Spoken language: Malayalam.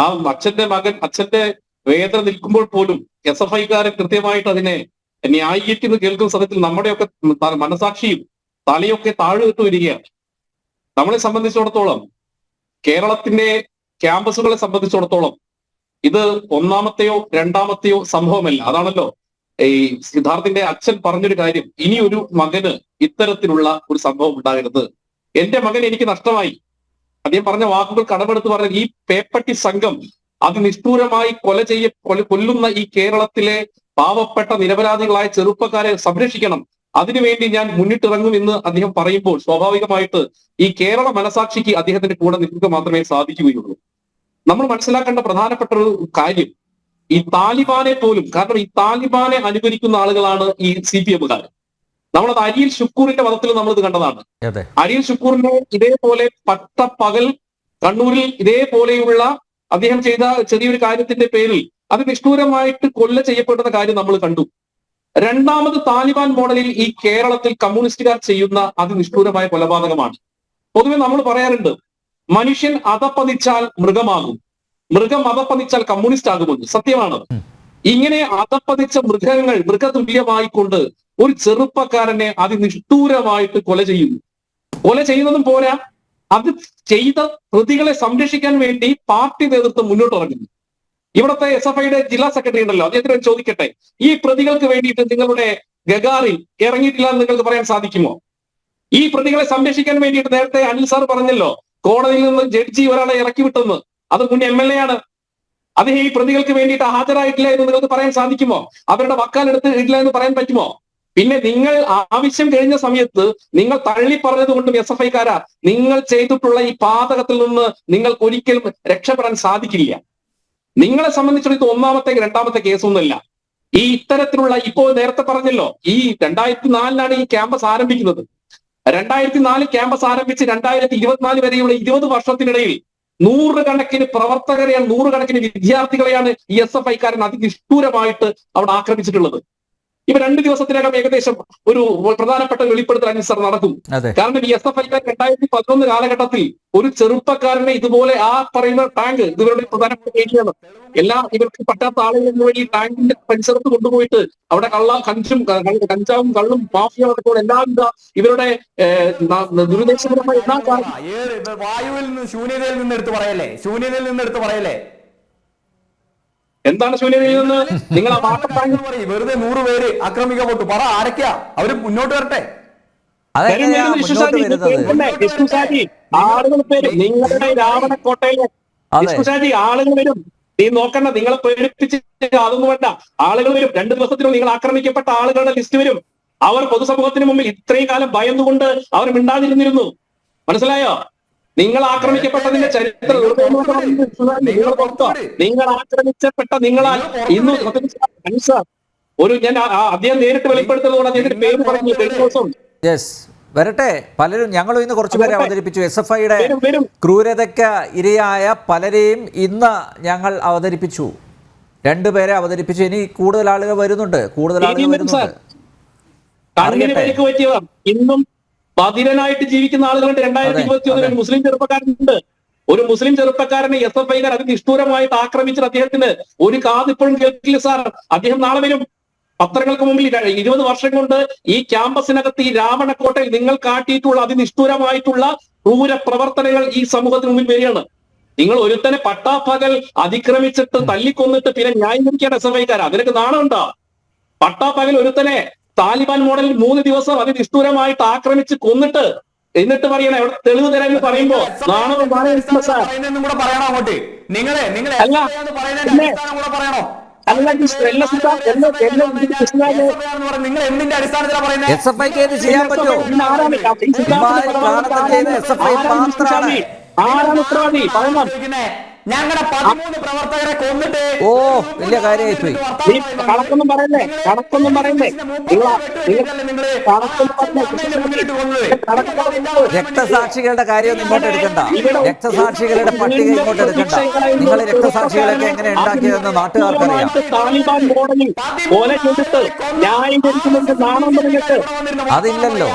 ആ അച്ഛന്റെ മകൻ അച്ഛന്റെ വേദന നിൽക്കുമ്പോൾ പോലും എസ് എഫ് ഐക്കാരൻ കൃത്യമായിട്ട് അതിനെ ന്യായീകരിക്കുന്ന കേൾക്കുന്ന സമയത്തിൽ നമ്മുടെയൊക്കെ മനസാക്ഷിയും തലയൊക്കെ താഴെയിട്ട് വരികയാണ്. നമ്മളെ സംബന്ധിച്ചിടത്തോളം കേരളത്തിന്റെ ക്യാമ്പസുകളെ സംബന്ധിച്ചിടത്തോളം ഇത് ഒന്നാമത്തെയോ രണ്ടാമത്തെയോ സംഭവമല്ല. അതാണല്ലോ ഈ സിദ്ധാർത്ഥിന്റെ അച്ഛൻ പറഞ്ഞൊരു കാര്യം ഇനി ഒരു മകന് ഇത്തരത്തിലുള്ള ഒരു സംഭവം ഉണ്ടാകരുത്. എന്റെ മകൻ എനിക്ക് നഷ്ടമായി. അദ്ദേഹം പറഞ്ഞ വാക്കുകൾ കടമെടുത്ത് പറഞ്ഞ ഈ പേപ്പട്ടി സംഘം അതിനിഷ്ഠൂരമായി കൊല ചെയ്യ കൊല- കൊല്ലുന്ന ഈ കേരളത്തിലെ പാവപ്പെട്ട നിരപരാധികളായ ചെറുപ്പക്കാരെ സംരക്ഷിക്കണം. അതിനുവേണ്ടി ഞാൻ മുന്നിട്ടിറങ്ങും എന്ന് അദ്ദേഹം പറയുമ്പോൾ സ്വാഭാവികമായിട്ട് ഈ കേരള മനസാക്ഷിക്ക് അദ്ദേഹത്തിന്റെ കൂടെ നിൽക്കുക മാത്രമേ സാധിക്കുകയുള്ളൂ. നമ്മൾ മനസ്സിലാക്കേണ്ട പ്രധാനപ്പെട്ട ഒരു കാര്യം ഈ താലിബാനെ പോലും കാരണം ഈ താലിബാനെ അനുകരിക്കുന്ന ആളുകളാണ് ഈ സി പി എമ്മുകാർ നമ്മളത് അരിയിൽ ഷുക്കൂറിന്റെ വധത്തിൽ ഇത് കണ്ടതാണ്. അരിയൽ ഷുക്കൂറിന്റെ ഇതേപോലെ പട്ട പകൽ കണ്ണൂരിൽ ഇതേപോലെയുള്ള അദ്ദേഹം ചെയ്ത ചെറിയൊരു കാര്യത്തിന്റെ പേരിൽ അത് നിഷ്ഠൂരമായിട്ട് കൊല്ല ചെയ്യപ്പെടുന്ന കാര്യം നമ്മൾ കണ്ടു. രണ്ടാമത് താലിബാൻ മോഡലിൽ ഈ കേരളത്തിൽ കമ്മ്യൂണിസ്റ്റുകാർ ചെയ്യുന്ന അതിനിഷ്ഠൂരമായ കൊലപാതകമാണ്. പൊതുവെ നമ്മൾ പറയാറുണ്ട് മനുഷ്യൻ അതപ്പതിച്ചാൽ മൃഗമാകും. മൃഗം അതപ്പതിച്ചാൽ കമ്മ്യൂണിസ്റ്റ് ആകുമെന്ന് സത്യമാണ് ഇങ്ങനെ അതപ്പതിച്ച മൃഗങ്ങൾ മൃഗതുല്യമായിക്കൊണ്ട് ഒരു ചെറുപ്പക്കാരനെ അതിനിഷ്ഠൂരമായിട്ട് കൊല ചെയ്യുന്നു. കൊല ചെയ്യുന്നതും പോരാ. അത് ചെയ്ത പ്രതികളെ സംരക്ഷിക്കാൻ വേണ്ടി പാർട്ടി നേതൃത്വം മുന്നോട്ട് ഇറങ്ങുന്നു. ഇവിടുത്തെ എസ് എഫ് ഐയുടെ ജില്ലാ സെക്രട്ടറി ഉണ്ടല്ലോ അദ്ദേഹത്തിന് ചോദിക്കട്ടെ? ഈ പ്രതികൾക്ക് വേണ്ടിയിട്ട് നിങ്ങളുടെ ഗഗാറിൽ ഇറങ്ങിയിട്ടില്ല എന്ന് നിങ്ങൾക്ക് പറയാൻ സാധിക്കുമോ? ഈ പ്രതികളെ സംരക്ഷിക്കാൻ വേണ്ടിയിട്ട് നേരത്തെ അനിൽ സാർ പറഞ്ഞല്ലോ കോടതിയിൽ നിന്ന് ജഡ്ജി ഒരാളെ ഇറക്കി വിട്ടെന്ന്. അത് മുൻ എം എൽ എ ആണ്. അദ്ദേഹം ഈ പ്രതികൾക്ക് വേണ്ടിയിട്ട് ഹാജരായിട്ടില്ല എന്ന് നിങ്ങൾക്ക് പറയാൻ സാധിക്കുമോ? അവരുടെ വക്കാലെടുത്ത് ഇല്ല എന്ന് പറയാൻ പറ്റുമോ? പിന്നെ നിങ്ങൾ ആവശ്യം കഴിഞ്ഞ സമയത്ത് നിങ്ങൾ തള്ളി പറഞ്ഞത് കൊണ്ടും എസ് എഫ് ഐക്കാരാ. നിങ്ങൾ ചെയ്തിട്ടുള്ള ഈ പാതകത്തിൽ നിന്ന് നിങ്ങൾക്ക് ഒരിക്കലും രക്ഷപ്പെടാൻ സാധിക്കില്ല. നിങ്ങളെ സംബന്ധിച്ചിടത്തോളം ഒന്നാമത്തെ രണ്ടാമത്തെ കേസൊന്നുമില്ല. ഈ ഇത്തരത്തിലുള്ള ഇപ്പോ നേരത്തെ പറഞ്ഞല്ലോ ഈ രണ്ടായിരത്തി നാലിലാണ് ഈ ക്യാമ്പസ് ആരംഭിക്കുന്നത്. രണ്ടായിരത്തി നാല് ക്യാമ്പസ് ആരംഭിച്ച് രണ്ടായിരത്തി ഇരുപത്തിനാല് വരെയുള്ള ഇരുപത് വർഷത്തിനിടയിൽ നൂറുകണക്കിന് പ്രവർത്തകരെയാണ് നൂറുകണക്കിന് വിദ്യാർത്ഥികളെയാണ് ഈ എസ് എഫ് ഐക്കാരൻ അതിനിഷ്ഠൂരമായിട്ട് അവിടെ ആക്രമിച്ചിട്ടുള്ളത്. ഇവ രണ്ട് ദിവസത്തിനകം ഏകദേശം ഒരു പ്രധാനപ്പെട്ട വെളിപ്പെടുത്തൽ അനുസരിച്ച് നടക്കും. കാരണം ഈ എസ് എഫ് ഐക്കാർ രണ്ടായിരത്തി പതിനൊന്ന് കാലഘട്ടത്തിൽ ഒരു ചെറുപ്പക്കാരനെ ഇതുപോലെ ആ പറയുന്ന ടാങ്ക് ഇവരുടെ പ്രധാനപ്പെട്ട ഏരിയയാണ്. എല്ലാം ഇവർക്ക് പറ്റാത്ത ആളുകൾ വഴി ടാങ്കിന്റെ പരിസരത്ത് കൊണ്ടുപോയിട്ട് അവിടെ കള്ള കഞ്ചും കഞ്ചാവും കള്ളും മാഫിയ അടക്കവും എല്ലാവിധ ഇവരുടെ ദുരുദ്ദേശപരമായ എല്ലാ വായുവിൽ നിന്ന് ശൂന്യതയിൽ നിന്ന് എടുത്ത് പറയല്ലേ? ശൂന്യതയിൽ നിന്ന് എടുത്ത് പറയല്ലേ? എന്താണ് ശൂന്യതയിൽ നിന്ന്? നിങ്ങൾ ആ വാട്ടർ പറഞ്ഞു പറയ്, വെറുതെ നൂറ് പേര് ആക്രമിക്കപ്പെട്ടു പറ ആരൊക്കെയാ? അവർ മുന്നോട്ട് വരട്ടെ. ആളുകൾ പേര് നിങ്ങളുടെ രാവണക്കോട്ടയിലെ. കോട്ടയിലെ വിഷ്ണുസാജി ആളുകൾ വരും. നീ നോക്കണ്ട നിങ്ങളെ പേടിപ്പിച്ച് അതൊന്നും വേണ്ട. ആളുകൾ വരും. രണ്ടു ദിവസത്തിനും നിങ്ങൾ ആക്രമിക്കപ്പെട്ട ആളുകളുടെ ലിസ്റ്റ് വരും. അവർ പൊതുസമൂഹത്തിന് മുമ്പിൽ ഇത്രയും കാലം ഭയന്നുകൊണ്ട് അവർ മിണ്ടാതിരുന്നിരുന്നു. മനസ്സിലായോ? നിങ്ങൾ ആക്രമിക്കപ്പെട്ടതിന്റെ ചരിത്രം നിങ്ങൾ പുറത്തോ നിങ്ങൾ ആക്രമിച്ചപ്പെട്ട നിങ്ങളാൽ ഇന്ന് ഒരു ഞാൻ അദ്ദേഹം നേരിട്ട് വെളിപ്പെടുത്തുന്നതുകൊണ്ട് അദ്ദേഹത്തിന്റെ പേര് പറഞ്ഞു കഴിഞ്ഞ ദിവസം. യെസ് വരട്ടെ. പലരും ഞങ്ങളും ഇന്ന് കുറച്ചുപേരെ പേരെ അവതരിപ്പിച്ചു. എസ് എഫ് ഐയുടെ ക്രൂരതയ്ക്ക് ഇരയായ പലരെയും ഇന്ന് ഞങ്ങൾ അവതരിപ്പിച്ചു. രണ്ടുപേരെ അവതരിപ്പിച്ചു. ഇനി കൂടുതൽ ആളുകൾ വരുന്നുണ്ട്. കൂടുതൽ ആളുകൾ. വരുന്നുണ്ട്. ഇന്നും ബധിരനായിട്ട് ജീവിക്കുന്ന ആളുകളുണ്ട് രണ്ടായിരത്തി ഇരുപത്തി ഒന്നിൽ. മുസ്ലിം ചെറുപ്പക്കാരനുണ്ട്. ഒരു മുസ്ലിം ചെറുപ്പക്കാരനെ എസ് എഫ് ഐക്കാർ അത് നിഷ്ഠൂരമായിട്ട് ആക്രമിച്ചത് അദ്ദേഹത്തിന് ഒരു കാത് ഇപ്പോഴും കേൾക്കില്ല സാർ. അദ്ദേഹം നാളെ വരും. പത്രങ്ങൾക്ക് മുമ്പിൽ ഇര- ഇരുപത് വർഷം കൊണ്ട് ഈ ക്യാമ്പസിനകത്ത് ഈ രാവണക്കോട്ടയിൽ നിങ്ങൾ കാട്ടിയിട്ടുള്ള അതിനിഷ്ഠൂരമായിട്ടുള്ള ക്രൂര പ്രവർത്തനങ്ങൾ ഈ സമൂഹത്തിന് മുമ്പിൽ വരികയാണ്. നിങ്ങൾ ഒരുത്തനെ പട്ടാപ്പകൽ അതിക്രമിച്ചിട്ട് തല്ലിക്കൊന്നിട്ട് പിന്നെ ന്യായീകരിക്കാൻ എസ് എഫ് ഐക്കാർ അതിനൊക്കെ നാണമുണ്ടോ? പട്ടാപ്പകൽ ഒരുത്തനെ താലിബാൻ മോഡൽ മൂന്ന് ദിവസം അതിനിഷ്ഠൂരമായിട്ട് ആക്രമിച്ച് കൊന്നിട്ട് എന്നിട്ട് പറയണേ എവിടെ തെളിവ് തരാൻ പറയുമ്പോ നാണവും കൂടെ പറയണോ അങ്ങോട്ട്? നിങ്ങളെ നിങ്ങളെ അല്ല, കൂടെ പറയണോ? നിങ്ങൾ എന്തിന്റെ അടിസ്ഥാനത്തിലാണ് പറയുന്നത് എസ് എഫ് ഐക്ക് ഇത് ചെയ്യാൻ പറ്റുമോ? ആരാണ് എസ് എഫ് ഐ മാത്രമാണ് ഉത്തരവാദി? ആരാണ് ഉത്തരവാദി പറയണം. ഞങ്ങളുടെ പതിമൂന്ന് പ്രവർത്തകരെ കൊന്നിട്ട് ഓ, വലിയ കാര്യമായിപ്പോയി. നീ കണക്കൊന്നും പറയല്ലേ? കണക്കൊന്നും പറയല്ലേ? രക്തസാക്ഷികളുടെ കാര്യം ഇങ്ങോട്ട് എടുക്കണ്ട. രക്തസാക്ഷികളുടെ പട്ടിക ഇങ്ങോട്ട് എടുക്കണ്ട. നിങ്ങൾ രക്തസാക്ഷികളൊക്കെ എങ്ങനെ ഉണ്ടാക്കിയതെന്ന് നാട്ടുകാർക്കറിയാം. അതില്ലല്ലോ.